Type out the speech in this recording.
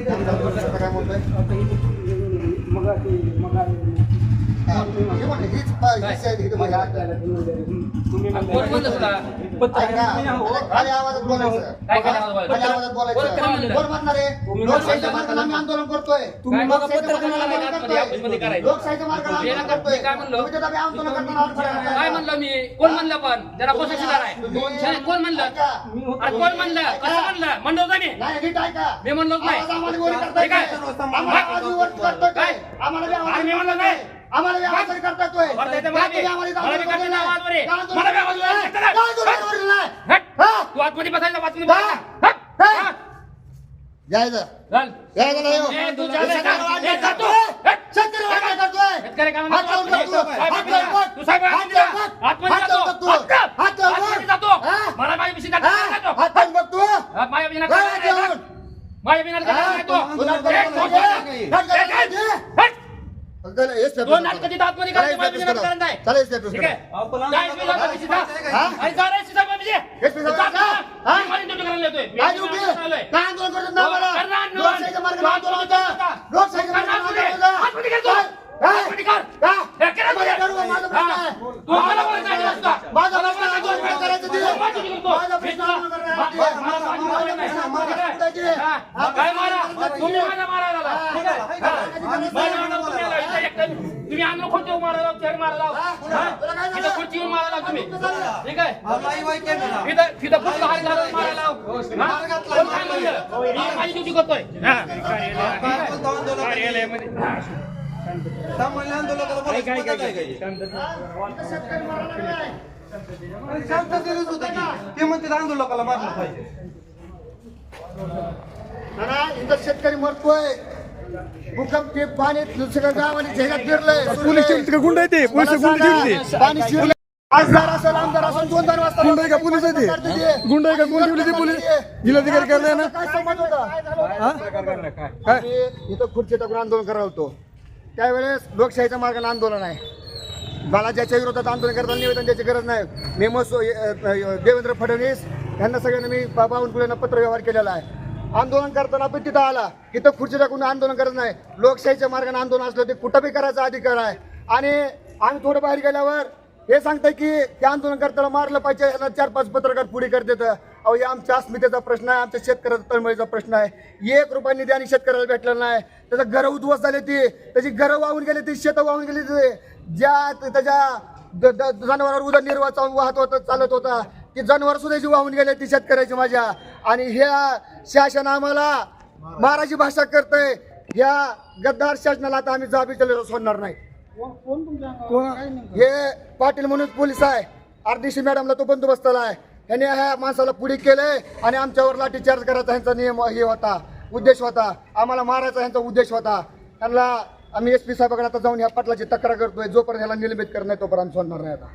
काय म्हणतोय मग मग हा, म्हणलं, हीच पा- हीच आहे इथं माझ्या हातात. तुम्ही कोण म्हणलं तुला ऐका, खाली आवाजात बोलायचं काय काय आवाज बोलायचं? खाली आवाजात कोण बोलायचं म्हणलं? कोण म्हणणार आहे लोकशाहीच्या मार्गाने आम्ही आंदोलन करतोय तुम्ही मग लोकशाहीच्या पत्रकार मार्गाने मला आंदोलन काय ऑफिसमध्ये करतोय. करायचं? लोकशाहीच्या मार्गाने आंदोलन नका, करतोय मी काय म्हणलो? तुम्ही तर आम्ही आंदोलन करताना अडथळा काय म्हणलं मी कोण म्हणलं पण जरा आहे नाही, कोण म्हणलं ऐका. अरे कोण म्हणलं कसं म्हणलं म्हणलं होतं मी नाही नीट ऐका मी म्हणलोच नाही आवाज आम्हाला वर करताय काय? आम्हाला आवाज वर करतोय काय? आम्हाला बी आवाज अरे मी म्हणलं नाही. आम्हाला बी करते. हा? तू आतमध्ये आतमध्ये हा? माझ्या हे स्टेटस दोन करतो. नाटकं तिथं आतमध्ये चला, करायची, हे माझ्या स्टेटस पिशी करा. करत नाही. चला, हे स्टेटस ठीक. आहे काय पिशी जातो पिशी जा. हा? आणि जा रे, शिजा बाबीजी. हे पिशी जा, जा. जा. हा? मी माझी ड्युटी करायला येतोय. मी काय ड्युटी ड्युटी? करायला आलोय. काय आंदोलन करतात ना आम्हाला? हो, करणार आंदोलन. लोकशाहीच्या मार्गाने आंदोलन होतं. लोकशाहीच्या करणार मार्गाने पुढे. आंदोलन होतं. आतमध्ये कर तू. काय? आतमध्ये कर. का? हे केलं तुझे. माझा प्रश्न आहे. तू मला बोलायचं आहे जास्त. माझा प्रश्न आंदोलन काय करायचं ते? माझी ड्युटी करतो. माझा प्रश्न आंदोलन करायचं मा- ते. मा- मला माझी बोलायचं नाही. कुठे ते? हा. हा, काय मारा तुम्ही माझा मारायला लावा. हा. आहे? हा. माझ्या अंगावर तुम्ही आला. तुम्ही अंगावर खुर्चीवर मारायला लावा, चेअर मारायला लावा. हा? तुला काय झालं? इथं खुर्चीवर मारायला लावा तुम्ही. ठीक आहे? इथं तिथं फक्त हात घालून मारायला लावा. कोण काय म्हणलं? मी माझी ड्युटी करतोय. हा. कार्यालयामध्ये. ही? ते म्हणते आंदोलकाला मारलं पाहिजे. शेतकरी मरतोय. भूकंप ते पाणी सगळं गावाने झेल्यात फिरलंय पोलीस गुंड आहे ते? पोलीस मला गुंड सांगा, ठेवली पाणी खासदार असेल आमदार असेल दोन दोन वाजता गुंड आहे का? पोलीस आहे ते? गुंड आहे का? कोण ठेवली ते पोलीस? जिल्हाधिकारी ना? काय संबंध होता? काय आम्ही इथं खुर्ची टाकून आंदोलन करत होतो. त्यावेळेस लोकशाहीच्या मार्गाने आंदोलन आहे. मला ज्याच्या विरोधात आंदोलन करताना निवेदन द्यायची गरज नाही. अ, अ, देवेंद्र फडणवीस यांना सगळ्यांना मी बा- बावनकुळेंना पत्रव्यवहार केलेला आहे. आंदोलन करताना पण तिथं आला. तिथं खुर्ची टाकून आंदोलन करत नाही. लोकशाहीच्या मार्गाने आंदोलन असलं ते कुठं बी करायचा अधिकार आहे. आणि आम्ही थोडं बाहेर गेल्यावर हे सांगतंय की ते आंदोलन करताना मारलं पाहिजे. यांना चार पाच पत्रकार पुढे करतात अहो हे आमच्या अस्मितेचा प्रश्न आहे. आमच्या शेतकऱ्याचा तळमळीचा प्रश्न आहे. एक रुपया निधी आणि शेतकऱ्याला भेटला नाही. त्याचं घरं उद्ध्वस्त झाले ती. त्याची घरं वाहून गेली ती. शेतं वाहून गेली ज्या त्याच्या द- जनावरांवर उदरनिर्वाह वाहत होता चालत होता. ती जनावर सुद्धा जी वाहून गेले ती शेतकऱ्याची माझ्या. आणि ह्या शासन आम्हाला महाराजी भाषा करतंय ह्या गद्दार शासनाला आता आम्ही जाबी केलेलं सोडणार नाही. हे पाटील म्हणून पोलीस आहे. आरडीसी मॅडमला तो बंदोबस्ताला आहे. ह्याने ह्या माणसाला पुढे केलंय आणि आमच्यावर लाठीचार्ज करायचा ह्यांचा नियम हे होता उद्देश होता. आम्हाला मारायचा ह्यांचा उद्देश होता. त्यांना आम्ही एस पी साहेबांकडे आता जाऊन ह्या पाटलाची तक्रार करतोय. जोपर्यंत ह्याला निलंबित नाही तोपर्यंत आम्ही सोडणार नाही आता.